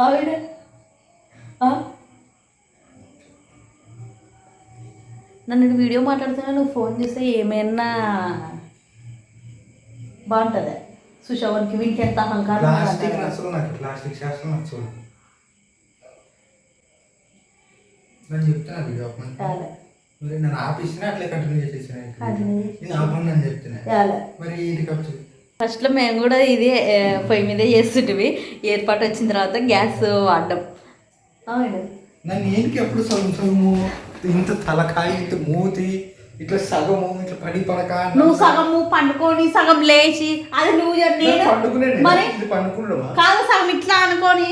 ఆవిడ? నన్ను వీడియో మాట్లాడుతున్నా నువ్వు ఫోన్ చేస్తే ఏమైనా బాగుంటుంది సుషవన్కి వీడికి ఎంత అహంకారం ప్లాస్టిక్? నచ్చదు నాకు ప్లాస్టిక్ శాస్త్రం నచ్చదు నేను చెప్తున్నా వీడియో. మరి నన్ను ఆపిస్తున్నా అట్లే కంటిన్యూ చేసేసిన నేను ఆపని నేను చెప్తున్నా. మరి ఇది ఖర్చు ఫస్ట్లో మేము కూడా ఇది పొయ్యి మీదే చేస్తుంటివి. ఏర్పాటు వచ్చిన తర్వాత గ్యాస్ వాడడం. అవును నన్ను ఏంటికి ఎప్పుడు సగం సగము? ఇంత తలకాయ ఇంత మూతి ఇట్లా సగము ఇట్లా పడి పడక నువ్వు సగము పండుకొని సగం లేచి అది నువ్వు చెప్పు, నేను పండుకునే మరి ఇది పండుకున్నావా కాదు సగం ఇట్లా అనుకొని.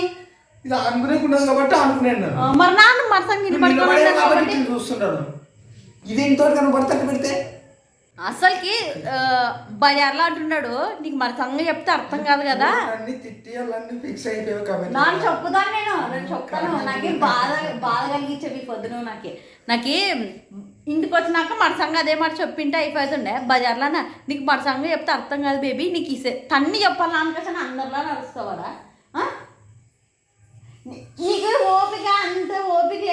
ఇది అనుకునేకున్నాను కాబట్టి అనుకున్నాను ఆ, మరి నాన్న మరి సగం ఇది నువ్వు నిలబడే పడుకోమన్నాడు కాబట్టి కాబట్టి. ఇట్లా చూస్తున్నాడు. ఇది ఇంతవరకు కనబడితే పెడితే? అసలుకి బజార్లో అంటున్నాడు నీకు మరి సంగతి చెప్తే అర్థం కాదు కదా. నాన్న చెప్పుతాను నేను నేను చెప్తాను. నాకే బాధ బాధ కలిగించేవి పొద్దున నాకే. నాకి ఇంటికి వచ్చినాక మరసంగా అదే మాట చెప్పింటే అయిపోతుండే. బజార్లో నీకు మరసంగా చెప్తే అర్థం కాదు బేబీ. నీకు ఇసే తన్ని చెప్పాలా అనుకోసం అందరిలో? నీ- నీకు ఓపిక అంత ఓపిక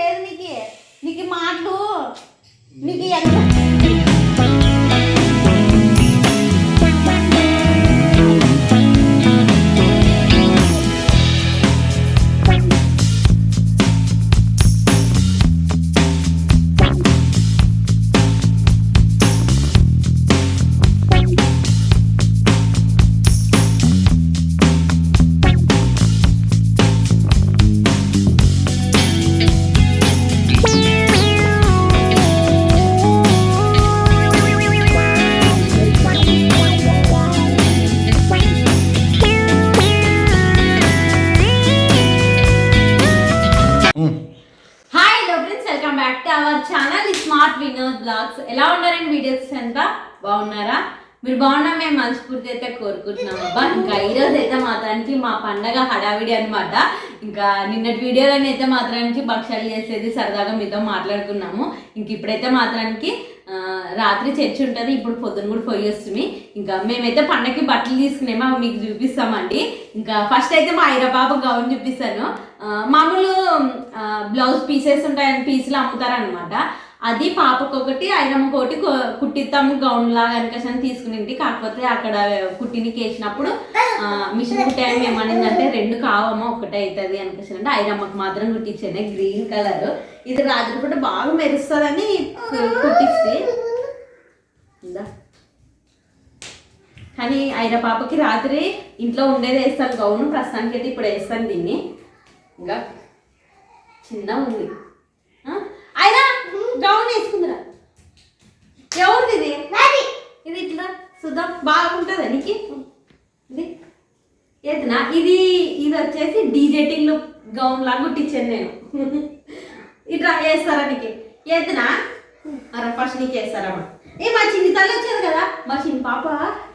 వినోద్ ఎలా ఉన్నారండి వీడియోస్ ఎంత బాగున్నారా? మీరు బాగున్నా మేము మనస్ఫూర్తి అయితే కోరుకుంటున్నాం. అబ్బా ఇంకా ఈరోజు అయితే మాత్రానికి మా పండగ హడావిడి అనమాట ఇంకా నిన్నటి వీడియోలోనే అయితే మాత్రానికి భక్షాలు చేసేది సరదాగా మీతో మాట్లాడుకున్నాము. ఇంక ఇప్పుడైతే మాత్రానికి రాత్రి చర్చి ఉంటుంది ఇప్పుడు పొద్దున కూడా పోయి వస్తుంది. ఇంకా మేమైతే పండగకి బట్టలు తీసుకునేమో అవి మీకు చూపిస్తామండి. ఇంకా ఫస్ట్ అయితే మా ఐరా గౌన్ చూపిస్తాను. మామూలు బ్లౌజ్ పీసెస్ ఉంటాయని పీసులు అమ్ముతారనమాట అది పాపకు ఒకటి ఐరమ్మకి కుట్టిస్తాము గౌన్ లాగా అనుకసని తీసుకునింటి కాకపోతే అక్కడ కుట్టినికి వేసినప్పుడు మిషన్ కుట్టాము ఏమనిందంటే రెండు కావమ్మా ఒకటే అవుతుంది అనుకసని అంటే ఐరమ్మకు మాత్రం కుట్టించాను గ్రీన్ కలర్. ఇది రాత్రి పూట బాగా మెరుస్తుందని కుట్టిస్తే. కానీ ఆయన పాపకి రాత్రి ఇంట్లో ఉండేది వేస్తాను గౌను ప్రస్తుతానికి అయితే ఇప్పుడు వేస్తాను దీన్ని. ఇంకా చిన్న ఉంది అయినా గౌన్ వేసుకుందిరా. ఎవరిది ఇది? ఇది ఇట్లా చూద్దాం బాగుంటుందా నీకు? ఇది? ఏదనా? ఇది ఇది వచ్చేసి డీజేటింగ్ గౌన్ లాగా కుట్టించాను నేను. ఇట్లా వేస్తారా నీకు? ఏదనా? అరే ఫస్ట్ నీకు వేస్తారమ్మా ఏ మా చిన్ని తల్లి వచ్చేది కదా. మా చిన్ని పాప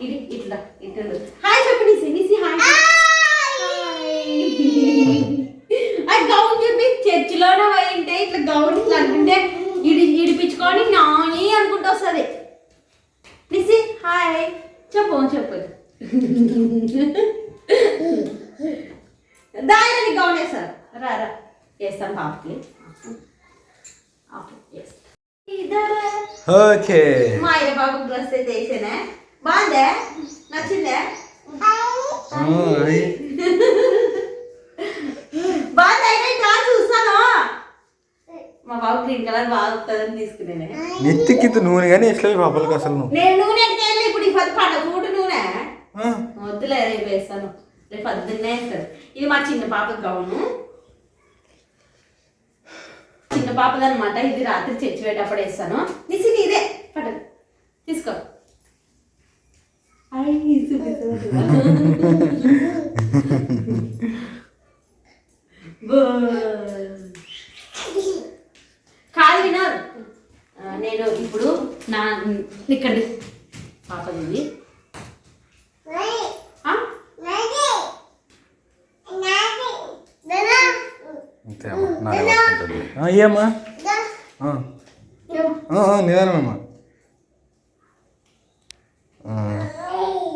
ఇది ఇట్లా ఇట్లా. హాయ్ చెప్పు నిసి నిసి హాయ్. అది గౌన్ చెప్పి చర్చిలోనే పోయింటే ఇట్లా గౌన్ ఇట్లా అనుకుంటే ఇడి ఇడిపించుకొని నాని అనుకుంటూ వస్తుంది. నిసి హాయ్. చెప్పు చెప్పు. దాని గౌన్ వేస్తారు రా రా. వేస్తాను పాపకి. ఓకే. మా ఆయన బాబు డ్రెస్ అయితే వేసానే? బాగుందే? నచ్చిందే బాగుంది అయినా ఇట్లా చూస్తాను మా బాబు గ్రీన్ కలర్ బాగా వస్తుందని తీసుకునేనే. నెత్తికింత నూనె కానీ ఎట్లా పాపలకి అసలు నువ్వు నేను నూనె ఇప్పుడు ఈ పది పండుగ పూట నూనె. ఆ, వద్దులే రేపు వేస్తాను. రేపు పొద్దున్నే వేస్తాను ఇది మా చిన్న పాప గౌను. చిన్న పాపది అనమాట ఇది రాత్రి చర్చి పెట్టేటప్పుడు వేస్తాను. నిసి ఇదే పట్ట. తీసుకో. ఐ, చూపిస్తా. బో. కాదు వినోద్ ఆ, నేను ఇప్పుడు నా ఇక్కడ పాపది ఇది ఏమ్మా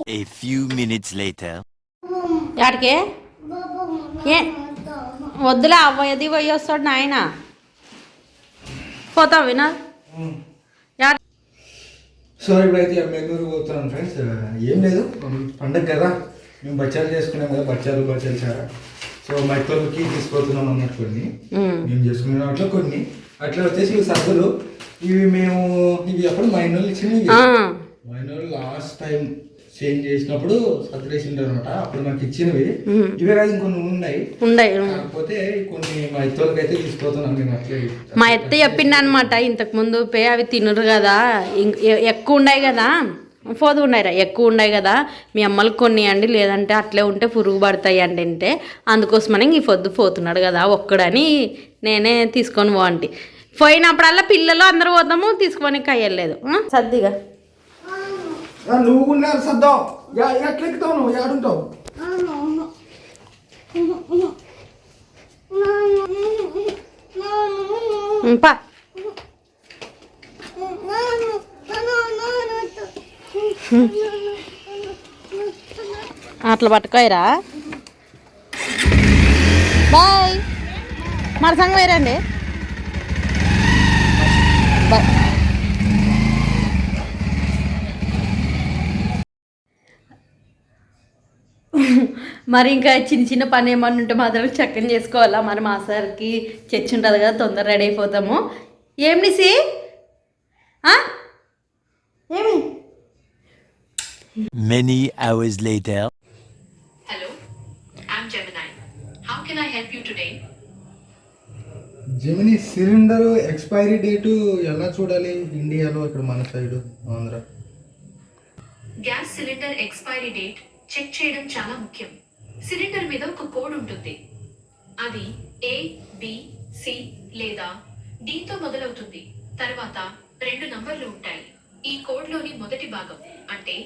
A few minutes later. యాడికే? ఏ? వద్దులే అవ్వది పోయి వస్తాడు నాయన. పోతావు వినా? సో ఇప్పుడైతే బెంగళూరు పోతున్నాను ఫ్రెండ్స్ ఏం లేదు. పండగ కదా. మేము బచ్చాలు చేసుకున్నాం కదా బచ్చాలు బచ్చాలు చాలా. సో మా ఇద్దరికి తీసుకుపోతున్నాం అన్నట్టు కొన్ని. మేము. చేసుకునే దాంట్లో కొన్ని. అట్లా వచ్చేసి ఇవి సర్దులు ఇవి మేము ఇవి అప్పుడు మా ఇంట్లో ఇచ్చినవి. మా ఇంట్లో లాస్ట్ టైం చేంజ్ చేసినప్పుడు సర్దులేసిండ్రు అనమాట అప్పుడు మాకు ఇచ్చినవి. ఇవే కాదు ఇంకొన్ని ఉన్నాయి. ఉండయి కాకపోతే కొన్ని మా అయితే తీసుకుపోతున్నాం నేను అట్లే. మా ఎత్త చెప్పిండు అనమాట ఇంతకు ముందు పే అవి తినరు కదా. ఎక్కువ ఉన్నాయి కదా. పోదు ఉన్నాయిరా ఎక్కువ ఉన్నాయి కదా. మీ అమ్మలకు కొన్ని అండి లేదంటే అట్లే ఉంటే పురుగు పడతాయి అండి అంటే అందుకోసమని ఈ పొద్దు పోతున్నాడు కదా ఒక్కడని నేనే తీసుకొని పో అంటి పోయినప్పుడల్లా పిల్లలు అందరూ పోతాము తీసుకొని కయ్యలేదు సర్దిగా. నువ్వు కూడా సర్దాం. యా నువ్వు ఏడుంటావు పా. అట్లా పట్టుకోయరా. బాయ్. మన సంగం వేరండి. బాయ్. మరి ఇంకా చిన్న చిన్న పని ఏమన్నా ఉంటే మాత్రం చక్కని చేసుకోవాలా మరి మా సార్కి చర్చ్ ఉంటుంది కదా తొందర రెడీ అయిపోతాము ఏం నిసి ఆ? ఏమి Many hours later. Hello, I'm Gemini. How can I help you today? జమిని సిలిండర్ ఎక్స్పైరీ డేటు ఎలా చూడాలి ఇండియాలో ఇక్కడ మన side Andhra gas cylinder expiry date check చేయడం చాలా ముఖ్యం. సిలిండర్ మీద ఒక కోడ్ ఉంటుంది. అది ఏ బి సి లేదా డితో మొదలవుతుంది. తర్వాత రెండు నంబర్లు ఉంటాయి. ఈ కోడ్లోని మొదటి భాగం అంటే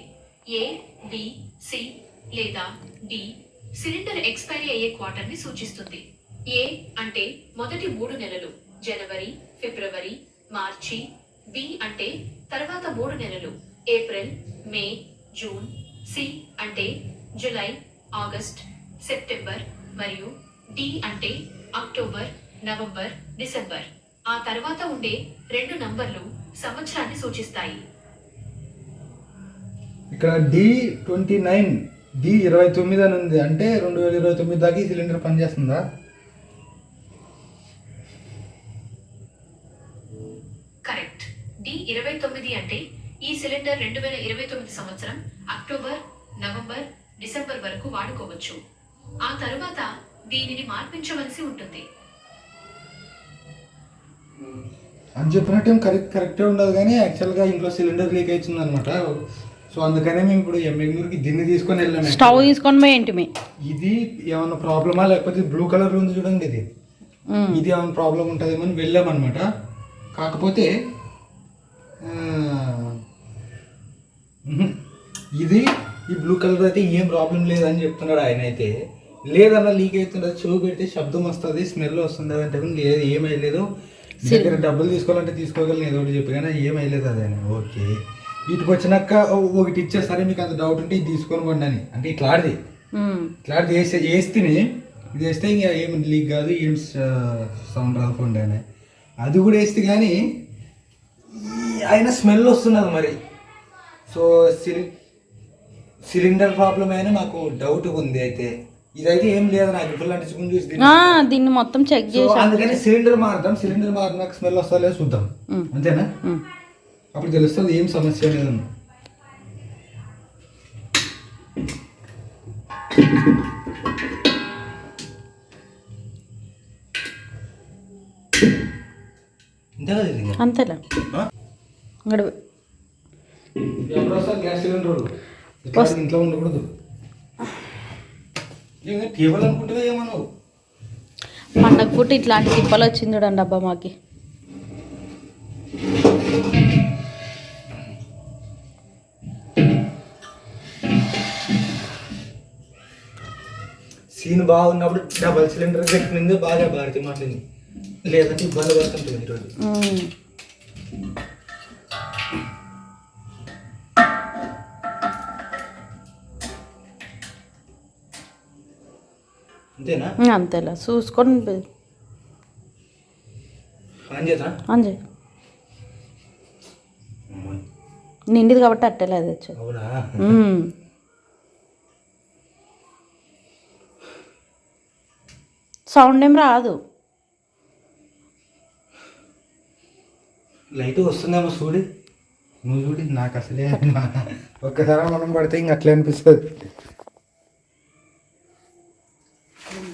ఏ బి సి లేదా డి సిలిండర్ ఎక్స్పైరీ అయ్యే క్వార్టర్ని సూచిస్తుంది. ఏ అంటే మొదటి మూడు నెలలు. జనవరి ఫిబ్రవరి మార్చి. బి అంటే తర్వాత మూడు నెలలు. ఏప్రిల్ మే జూన్ సి అంటే జూలై ఆగస్ట్ సెప్టెంబర్ మరియు డి అంటే అక్టోబర్ నవంబర్ డిసెంబర్. ఆ తర్వాత ఉండే రెండు నంబర్లు సంవత్సరాన్ని సూచిస్తాయి. ఇక్కడ డి ట్వంటీ నైన్ డి ఇరవై తొమ్మిది అని ఉంది. అంటే రెండు వేల ఇరవై తొమ్మిది దాకా ఈ సిలిండర్ పనిచేస్తుందా? కరెక్ట్. డి ఇరవై తొమ్మిది అంటే ఈ సిలిండర్ రెండు వేల ఇరవై తొమ్మిది సంవత్సరం అక్టోబర్ నవంబర్ డిసెంబర్ వరకు వాడుకోవచ్చు. ఆ తరువాత దీనిని మార్పించవలసి ఉంటుంది. అని చెప్పినట్టు కరెక్ట్ కరెక్టే ఉండదు కానీ యాక్చువల్గా ఇంట్లో సిలిండర్ లీక్ అవుతుంది అనమాట సో అందుకనే మేము ఇప్పుడు ఎమ్మెగ్నూరుకి దీన్ని తీసుకొని వెళ్ళాము స్టవ్ తీసుకొని ఏంటి ఇది ఏమన్నా ప్రాబ్లమా? లేకపోతే బ్లూ కలర్ ఉంది చూడండి ఇది. ఇది ఏమైనా ప్రాబ్లం ఉంటుందేమో అని వెళ్ళామన్నమాట. కాకపోతే. ఇది ఈ బ్లూ కలర్ అయితే ఏం ప్రాబ్లం లేదని చెప్తున్నాడు ఆయన అయితే. లేదన్నా లీక్ అవుతుంది చెవు పెడితే శబ్దం వస్తుంది స్మెల్ వస్తుంది అంటే లేదు ఏమైలేదు దగ్గర డబ్బులు తీసుకోవాలంటే తీసుకోగలను ఏదో ఒకటి చెప్పి కానీ ఏమైలేదు అది అని ఓకే. వీటికి వచ్చినాక ఒకటి ఇచ్చే సరే మీకు అంత డౌట్ ఉంటే ఇది తీసుకొని పోండి అని. అంటే ఇట్లాంటిది ఇట్లా వేస్తే వేస్తేనే ఇది వేస్తే ఇంకా ఏం లీక్ కాదు ఏం సౌండ్ రాకుండా అని అది కూడా వేస్తే కానీ అయినా స్మెల్ వస్తున్నది మరి. సో సిలి సిలిండర్ ప్రాబ్లం అయినా నాకు డౌట్ ఉంది అయితే. ఇదైతే ఏం లేదు నాకు ఇప్పుడు అంటించుకుని చూసి దీన్ని- మొత్తం చెక్ సో అందుకని సిలిండర్ మారుదాం సిలిండర్ మారినాక స్మెల్ వస్తా లేదు చూద్దాం. అంతేనా. అప్పుడు తెలుస్తుంది ఏం సమస్య లేదని అంతే కదా ఇది? అంతేలే. ఎప్పుడు వస్తారు గ్యాస్ సిలిండర్ ఇట్లా ఉండకూడదు. టేబుల్ ఏమన్నావు పండగ పుట్టి ఇట్లాంటి తిప్పలు వచ్చింది చూడండి అబ్బా మాకి. సీన్ బాగున్నప్పుడు డబల్ సిలిండర్ పెట్టింది బాగా భారతి మాట్లాడింది. లేదంటే ఇబ్బంది పడుతుంటుంది ఈరోజు. అంతేనా? అంతేలా అంజయ్ నిండిది కాబట్టి అట్టేలా అది వచ్చేది. సౌండ్ ఏం రాదు. లైట్ వస్తుందేమో చూడు. నువ్వు చూడు నాకు అసలే ఒక్కసారి మనం పడితే ఇంక అట్లే అనిపిస్తుంది.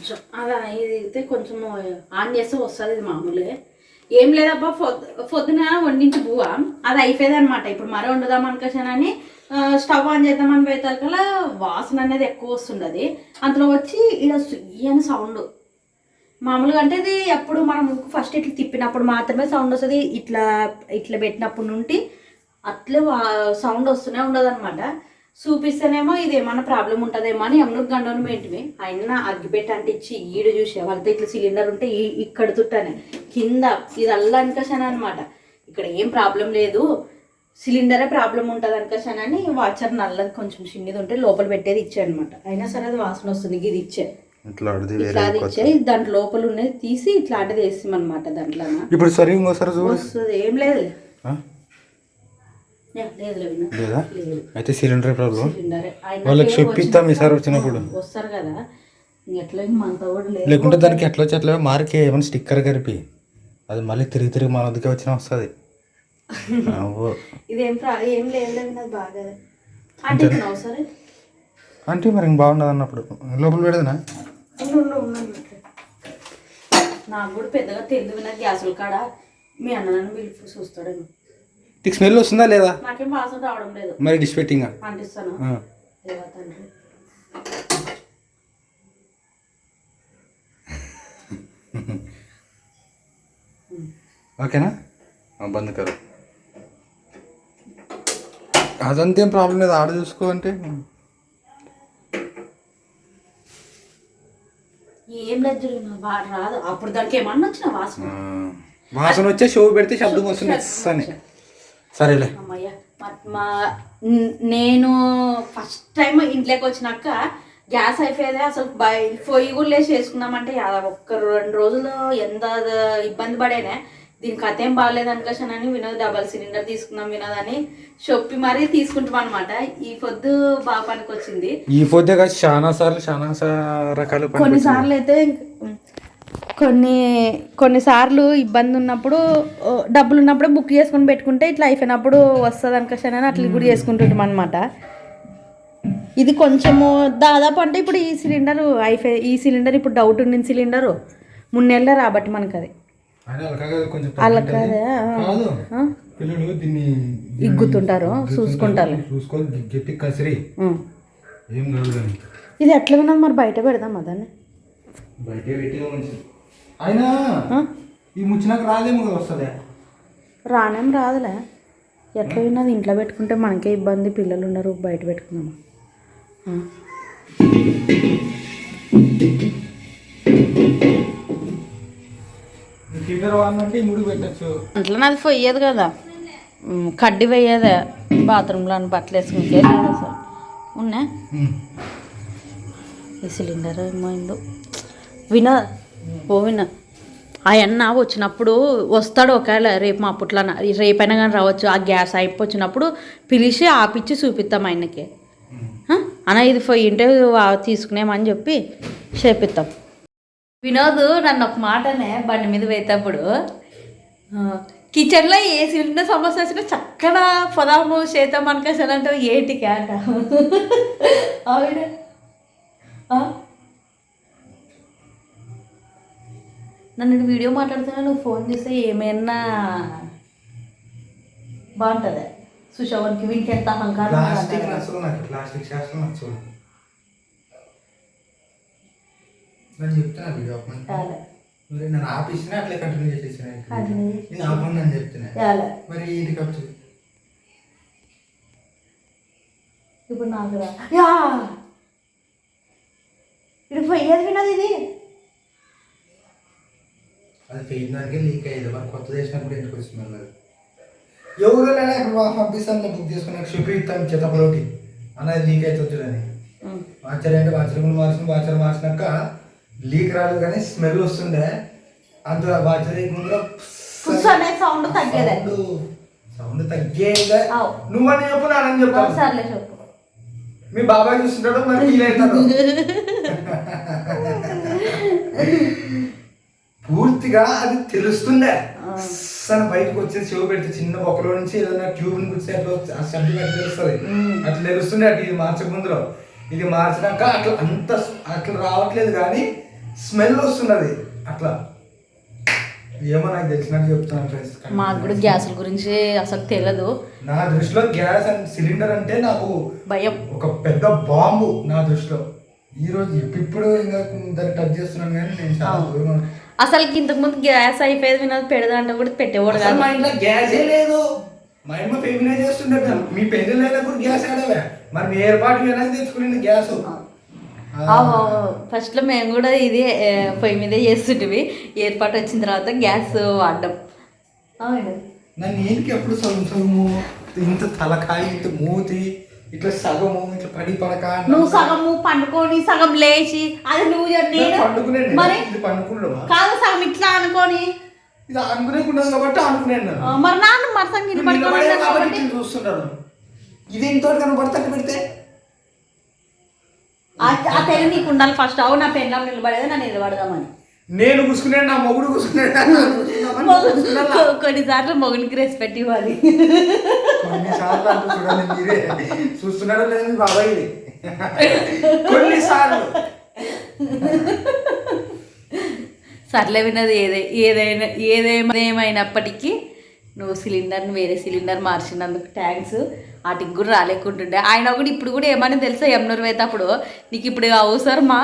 కొంచెం. అలా ఇది అయితే కొంచెం ఆన్ చేస్తే వస్తుంది ఇది మామూలే. ఏం లేదబ్బా పొద్దున వండించి బువ్వ. అది అయిపోయేది అనమాట ఇప్పుడు మరో వండుదాం అనుకోసానని స్టవ్ ఆన్ చేద్దామని పోయేతలకల్లా వాసన అనేది ఎక్కువ వస్తుండదు. అందులో వచ్చి ఇలా సుయ్యని సౌండ్. మామూలుగా అంటే ఇది ఎప్పుడు మనం ఫస్ట్ ఇట్లా తిప్పినప్పుడు మాత్రమే సౌండ్ వస్తుంది. ఇట్లా ఇట్లా పెట్టినప్పుడు నుండి అట్లే సౌండ్ వస్తూనే ఉండదు అనమాట చూపిస్తేనేమో ఇది ఏమన్నా ప్రాబ్లం ఉంటుందేమో అని ఎమ్నూరు గండను పెట్టివి అయినా అగ్గిపెట్టి అంటించి ఈడు చూసే వాళ్ళతో ఇట్లా సిలిండర్ ఉంటే ఇక్కడ చుట్టానే కింద ఇది అల్లా అనుకోసాను అనమాట ఇక్కడ ఏం ప్రాబ్లం లేదు. సిలిండరే ప్రాబ్లం ఉంటుంది అనుకోసానని వాచర్ నల్లది కొంచెం చిన్నది ఉంటే లోపల పెట్టేది ఇచ్చే అనమాట అయినా సరే అది వాసన వస్తుంది ఇది ఇచ్చే. ఇచ్చే దాంట్లో లోపల ఉన్నది తీసి ఇట్లాంటిది వేస్తాం అనమాట దాంట్లో ఇప్పుడు సరే ఇంకోసారి వస్తుంది ఏం లేదు? లేదు? అయితే సిలిండర్ ప్రాబ్లం వాళ్ళకి చెప్పిస్తాం ఈసారి వచ్చినప్పుడు. వస్తారు కదా. ఎట్లా లేకుంటే దానికి ఎట్లా వచ్చి అట్లా మార్కే ఏమైనా స్టిక్కర్ కలిపి అది మళ్ళీ తిరిగి తిరిగి మన వద్దకే వచ్చినా వస్తుంది. నాకు అంటే మరి ఇంక బాగుండదు అన్నప్పుడు. లోపల పెడదనా. నాకు కూడా పెద్దగా తెలియదు నా గ్యాసుల కాడ. మీ అన్న నన్ను పిలిపి చూస్తాడేమో నీకు స్మెల్ వస్తుందా లేదా? నాకేం వాసన రావడం లేదు. మరి డిష్ పెట్టింగా? అంటిస్తాను. ఆ. దేవా తండ్రి? ఓకేనా? బంద్ కదా అదంతేం ప్రాబ్లం లేదు ఆడ చూసుకో అంటే. ఏం లేదు నా బా రాదు. అప్పుడు దానికి ఏమన్నా వచ్చిన వాసన. వాసన వచ్చే షో పెడితే శబ్దం వస్తుంది అని సరేలే. అమ్మయ్య మా- నేను ఫస్ట్ టైం ఇంట్లోకి వచ్చినాక గ్యాస్ అయిపోయేది అసలు పొయ్యి కూడా లేచి వేసుకున్నామంటే ఒక్క రెండు రోజులు ఎంత ఇబ్బంది పడేనే. దీని కథ ఏం బాగాలేదు అనుకోసానని వినోద్ డబల్ సిలిండర్ తీసుకుందాం వినోద్ అని చెప్పి మరీ తీసుకుంటాం అనమాట ఈ పొద్దు బాగా పనికి వచ్చింది ఈ పొద్దు చాలా సార్లు చాలా రకాల కొన్నిసార్లు అయితే కొన్ని కొన్నిసార్లు ఇబ్బంది ఉన్నప్పుడు డబ్బులు ఉన్నప్పుడు బుక్ చేసుకొని పెట్టుకుంటే ఇట్లా అయిపోయినప్పుడు వస్తుంది అనుకోసానని అట్లా కూడా చేసుకుంటుంటాం అనమాట ఇది కొంచెము దాదాపు అంటే ఇప్పుడు ఈ సిలిండర్ అయిపోయి ఈ సిలిండర్ ఇప్పుడు డౌట్ ఉండిన సిలిండరు. మూడు నెలలే రాబట్టి మనకు అది? పిల్లలు దీన్ని ఇగ్గుతుంటారు చూసుకుంటారు. చూసుకో గట్టి కసిరి. ఉం. ఏం కాదు కానీ. ఇది ఎట్లా విన్నది మరి బయట పెడదాం అదని బయట పెట్టిన మంచిది అయినా? ఈ ముచ్చినాక రాదేమో కదా వస్తుంది. రానేం రాదులే. ఎట్లా విన్నది ఇంట్లో పెట్టుకుంటే మనకే ఇబ్బంది పిల్లలు ఉన్నారు బయట పెట్టచ్చు. అట్లా నాది పోయేది కదా. కడ్డి పోయేదే బాత్రూంలో అని బట్టలు వేసుకుంటే లేదు అసలు ఉన్నా ఈ సిలిండర్ ఏమైందో విన ఓ విన. ఆ అన్న వచ్చినప్పుడు వస్తాడు ఒకవేళ రేపు మా పుట్ల రేపైనా కానీ రావచ్చు ఆ గ్యాస్ అయిపోచ్చినప్పుడు పిలిచి ఆపిచ్చి చూపిస్తాం ఆయనకి? అన్న ఇది ఇంటే తీసుకునేమని చెప్పి చేపిస్తాం వినోద్ నన్ను ఒక మాటనే బండి మీద పోయేటప్పుడు కిచెన్లో ఏ సిలిండర్ సమస్య వచ్చినా చక్కగా పొదాము చేద్దాం అనుకోసానంటే ఏంటి క్యాట ఆవిడ నన్ను వీడియో మాట్లాడుతున్నా నువ్వు ఫోన్ చేస్తే ఏమైనా బాగుంటుంది? సుషవన్కి వీనికి ఎంత అహంకారం ప్లాస్టిక్. నచ్చదు నాకు ప్లాస్టిక్ శాస్త్రం నచ్చదు. నేను చెప్తున్నా వీడియో ఆపమని. చాలే. మరి నన్ను ఆపిస్తున్నా అట్లే కంటిన్యూ చేసేసిన Continue నేను ఆపమని నేను చెప్తున్నా. చాలే. మరి ఇంటికి వచ్చి ఇప్పుడు నాకు రా. యా! ఇది పోయేది వినది ఇది? అది దానికి లీక్ అయ్యేది. మరి కొత్త చేసినప్పుడు ఇంటికి వచ్చింది అన్నారు ఎవరు లేదా పంపిస్తాను బుక్ చేసుకున్నాక చూపిస్తాను చేతపలోటి? అన్నది లీక్ అవుతుంది చూడని వాచర్ అంటే వాచర్ కూడా మార్చిన వాచర్ మార్చినాక లీక్ రాలేదు కానీ స్మెల్ వస్తుండే. అంత అనే సౌండ్ తగ్గేదే. సౌండ్ తగ్గేగా అవు. నువ్వని చెప్పు నానని చెప్తాను. సర్లే చెప్పు. మీ బాబాయ్ చూస్తుంటాడు మరి ఫీల్ అవుతాడు పూర్తిగా అది తెలుస్తుండే. అస్సలు బయటకు వచ్చేసి చెవు పెడితే చిన్న బొక్కలో నుంచి ఏదైనా ట్యూబ్ నుంచి అట్లా తెలుస్తుంది. అట్లా తెలుస్తుండే అటు ఇది మార్చక ముందులో. ఇది మార్చినాక అట్లా అంత అట్లా రావట్లేదు కానీ స్మెల్ వస్తున్నది. అట్లా. ఏమో నాకు తెలిసినట్టు చెప్తున్నాను ఫ్రెండ్స్ మాకు కూడా గ్యాసుల గురించి అసలు తెలియదు నా దృష్టిలో గ్యాస్ అండ్ సిలిండర్ అంటే నాకు భయం. ఒక పెద్ద బాంబు నా దృష్టిలో. ఈ రోజు ఇప్పుడు ఇంకా దాన్ని టచ్ చేస్తున్నాను కానీ నేను చాలా దూరం. అసలు ఇంతకు ముందు గ్యాస్ అయిపోయేది వినోద్ పెడదా అంటే కూడా పెట్టేవాడు కాదు. మా ఇంట్లో గ్యాసే లేదు. మా ఇంట్లో ఫెమినైజ్ మీ పెళ్ళి లేనప్పుడు గ్యాస్ ఆడవే మరి మీ ఏర్పాటు తెచ్చుకునే గ్యాస్. ఫస్ట్లో మేము కూడా ఇది పొయ్యి మీదే చేస్తుంటివి. ఏర్పాటు వచ్చిన తర్వాత గ్యాస్ వాడడం. అవును? నన్ను ఏంటికి ఎప్పుడు ఇంత తలకాయ ఇంత మూతి ఇట్లా సగము ఇట్లా పడి పడక నువ్వు సగము పండుకొని సగం లేచి అది నువ్వు నేను పండుకునేది మరి కాదు సగం ఇట్లా అనుకొని. ఇది అనుకునేకున్నాను కాబట్టి అనుకునేది ఆ, నేను మరి నాన్న మరసంగా నిలబడే పడుకోవాలి కాబట్టి చూస్తున్నాడు. ఇది ఇంతవరకు కనబడితే అట్లా పెడితే? ఆ- తెలివి నీకు ఉండాలి ఫస్ట్ అవు నా పెళ్ళం నిలబడేది నన్ను నిలబడదామని. నేను కూసుకున్నాను నా మొగుడు కూసుకున్నాడు. కొన్నిసార్లు మొగునికి రెస్పెక్ట్ ఇవ్వాలి. కొన్నిసార్లు అంటూ చూడండి మీరే. చూస్తున్నాడో లేదు బాబాయ్ ఇది. కొన్నిసార్లు. సర్లే విన్నది ఏదే ఏదైనా ఏదేమైనా ఏమైనప్పటికీ నువ్వు సిలిండర్ని వేరే సిలిండర్ మార్చినందుకు థ్యాంక్స్ వాటికి కూడా రాలేకుంటుండే. ఆయన కూడా ఇప్పుడు కూడా ఏమని తెలుసా ఎమ్నూరు వేతప్పుడు? నీకు ఇప్పుడు అవసరమా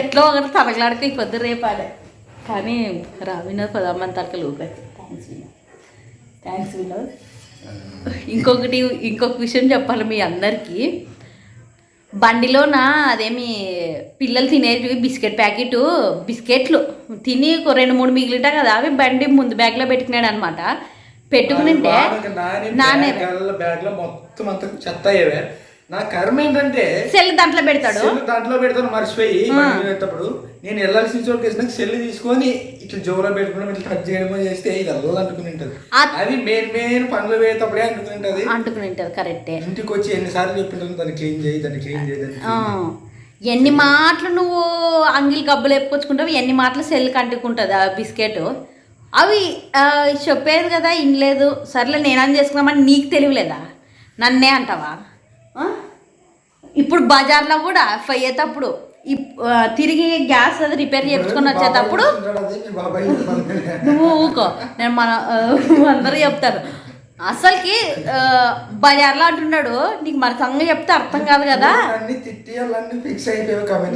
ఎట్లా ఒకటి తలగలాడుకు ఈ పొద్దు రేపాడే కానీ రా వినోద్ పదమ్మని తలకలు ఊపచ్చు థ్యాంక్స్ వినోద్ థ్యాంక్స్ వినోద్. ఇంకొకటి ఇంకొక విషయం చెప్పాలి మీ అందరికీ. బండిలోన అదేమి పిల్లలు తినేవి బిస్కెట్ ప్యాకెట్ బిస్కెట్లు. తిని రెండు మూడు మిగిలిట కదా అవి బండి ముందు బ్యాగ్లో పెట్టుకున్నాడు అనమాట పెట్టుకునింటే నానే బ్యాగ్లో మొత్తం అంత చెత్త అయ్యేవే. నా కర్మ ఏంటంటే సెల్ దాంట్లో పెడతాడు? సెల్ దాంట్లో పెడతాను మర్చిపోయి వెళ్ళేటప్పుడు నేను వెళ్ళాల్సిన చోటుకి వేసినాక సెల్ తీసుకొని ఇట్లా జోలో పెట్టుకోవడం ఇట్లా టచ్ చేయడమో చేస్తే ఇది అల్లా అంటుకుని ఉంటుంది. అది మెయిన్ మెయిన్ పనులు వేసేటప్పుడే అంటుకుని ఉంటుంది. అంటుకుని ఉంటుంది కరెక్టే. ఇంటికి వచ్చి ఎన్నిసార్లు చెప్పింటాను దాన్ని క్లీన్ చేయి దాన్ని క్లీన్ చేయి ఎన్ని మాటలు నువ్వు అంగిల్ గబ్బులు ఎప్పుకొచ్చుకుంటావు ఎన్ని మాటలు సెల్కి అంటుకుంటుంది ఆ బిస్కెట్. అవి చెప్పేది కదా ఇనలేదు. సర్లే నేనని చేసుకున్నామని నీకు తెలియలేదా? నన్నే అంటావా? ఇప్పుడు బజార్లో కూడా పోయేటప్పుడు తిరిగి గ్యాస్ అది రిపేర్ చేయించుకొని వచ్చేటప్పుడు నువ్వు ఊకో నేను మన అందరూ చెప్తారు. అసలుకి బజార్లో అంటున్నాడు నీకు మరి సంగతి చెప్తే అర్థం కాదు కదా.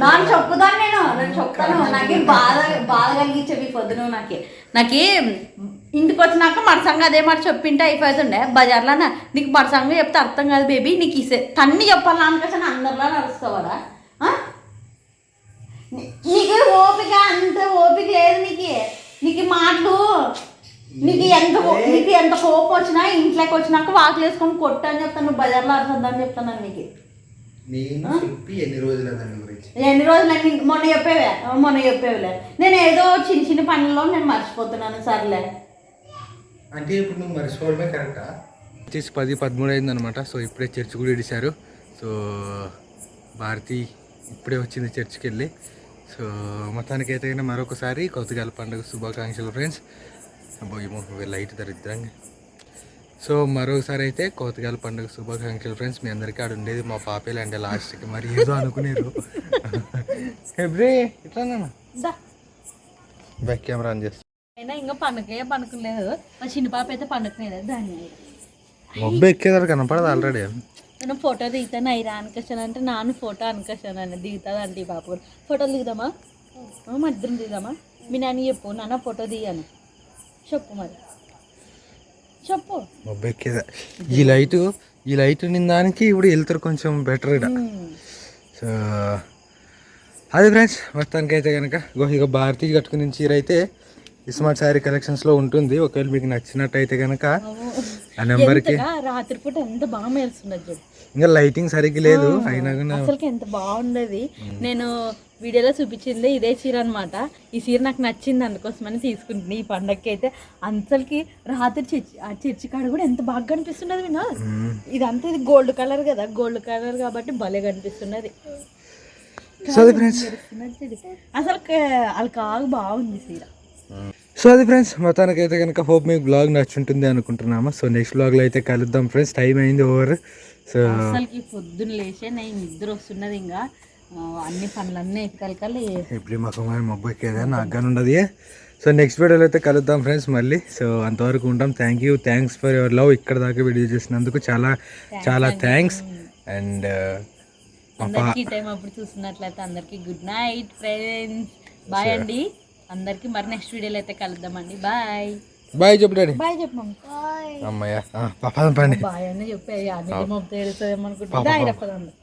నాన్న చెప్పుదాను నేను. నేను చెప్తాను. నాకే బాధ బాధ కలిగించే మీ పొద్దున నాకే. నాకి వచ్చినాక మరసంగా అదే మాట చెప్పింటే అయిపోతుండే. బజార్లో నీకు మరసంగా చెప్తే అర్థం కాదు బేబీ నీకు ఇసే తన్ని చెప్పాలి అనుకోసం అందరిలో నడుస్తావారా నీకు ఓపిక అంత ఓపిక లేదు నీకు. నీకు మాటలు నీకు ఎంత నీకు ఎంత కోపం వచ్చినా ఇంట్లోకి వచ్చినాక వాకులు వేసుకొని కొట్టు అని చెప్తాను నువ్వు బజార్లో అర్థం చెప్తాను నీకు. ఎన్ని రోజులు ఎన్ని రోజులు నేను మొన్న చెప్పేవే మొన్న చెప్పేవిలే నేను ఏదో చిన్న చిన్న పనుల్లో నేను మర్చిపోతున్నాను సర్లే. అంటే ఇప్పుడు నువ్వు మర్చిపోవడమే కరెక్టా? వచ్చేసి పది పదమూడు అయింది అనమాట సో ఇప్పుడే చర్చ్ కూడా ఇడిచారు సో భారతి ఇప్పుడే వచ్చింది చర్చ్కి వెళ్ళి సో మొత్తానికి అయితే మరొకసారి కొత్తగాల పండుగ శుభాకాంక్షలు ఫ్రెండ్స్. అబ్బోయేమో లైట్ దరిద్రంగా. సో మరోసారి అయితే కోతగాల పండుగ శుభాకాంక్షలు ఫ్రెండ్స్. మీ అందరికీ ఆడ ఉండేది మా పాపేలు అంటే లాస్ట్కి. మరి ఏదో అనుకునేరు. ఎబ్రే ఇట్లా బ్యాక్ కెమెరా ఆన్ చేస్తా. అయినా ఇంకా పండుగ పండుకోలేదు మా చిన్న పాప అయితే పండుకునేది దాన్ని మొబ్బు ఎక్కేదారు కనపడదు ఆల్రెడీ నేను ఫోటో దిగుతాను అయిరా అనుకొచ్చాను అంటే నాన్న ఫోటో అనుకొచ్చాను అని దిగుతుంది అంటే ఈ పాప ఫోటోలు దిగుదామా? మా ఇద్దరం దిగుదామా? మీ నాన్న చెప్పు నాన్న ఫోటో దిగాను. చెప్పు మరి. చెప్పు. మొబ్బు ఎక్కేదా? ఈ లైట్ ఈ లైట్ నిందానికి ఇప్పుడు వెళ్తారు కొంచెం బెటర్ ఇక్కడ. సో అదే ఫ్రెండ్స్ మొత్తానికి అయితే కనుక ఇక భారతీయ కట్టుకుని చీర అయితే స్మార్ట్ శారీ కలెక్షన్స్లో ఉంటుంది. ఒకవేళ మీకు నచ్చినట్టయితే కనుక ఆ నెంబర్కి ఎంతగా రాత్రిపూట ఎంత బాగా మేలుస్తున్నది చూడు. ఇంకా లైటింగ్ సరిగ్గా లేదు. అయినా కూడా అసలుకి ఎంత బాగుండేది. నేను వీడియోలో చూపించింది ఇదే చీర అనమాట ఈ చీర నాకు నచ్చింది అందుకోసమని తీసుకుంటుంది ఈ పండగకి అయితే అంతలకి రాత్రి చర్చి ఆ చర్చి కాడ కూడా ఎంత బాగా కనిపిస్తున్నది వినా ఇదంతా ఇది గోల్డ్ కలర్ కదా. గోల్డ్ కలర్ కాబట్టి భలే కనిపిస్తున్నది. అసలు వాళ్ళ కాగు బాగుంది చీర. సో అది ఫ్రెండ్స్ మొత్తానికి అయితే కనుక హోప్ మీకు బ్లాగ్ నచ్చుంటుంది అనుకుంటున్నాము. సో నెక్స్ట్ బ్లాగ్లో అయితే కలుద్దాం ఫ్రెండ్స్ టైం అయింది ఓవర్. సో అసలుకి పొద్దున్న లేచే నేను నిద్ర వస్తున్నది ఇంకా అన్ని పనులన్నీ ఎక్కలికల్లి ఇప్పుడు మాకు మబ్బు ఎక్కేదా నాకు కానీ ఉండదు సో నెక్స్ట్ వీడియోలో అయితే కలుద్దాం ఫ్రెండ్స్ మళ్ళీ. సో అంతవరకు ఉంటాం. Thank you thanks for your love ఇక్కడ దాకా వీడియో చేసినందుకు చాలా చాలా థ్యాంక్స్ అండ్ అందరికి టైం అప్పుడు చూస్తున్నట్లయితే అందరికి గుడ్ నైట్ ఫ్రెండ్స్ బాయ్ అండి. అందరికి మరి నెక్స్ట్ వీడియోలో అయితే కలుద్దామండి. బాయ్ బాయ్ చెప్పు డాడీ. బాయ్ చెప్పమ్మ అమ్మయ్య. పండి. బాయ్ అని చెప్పి. అన్ని మొత్తం ఏడుస్తుంది అనుకుంటుంది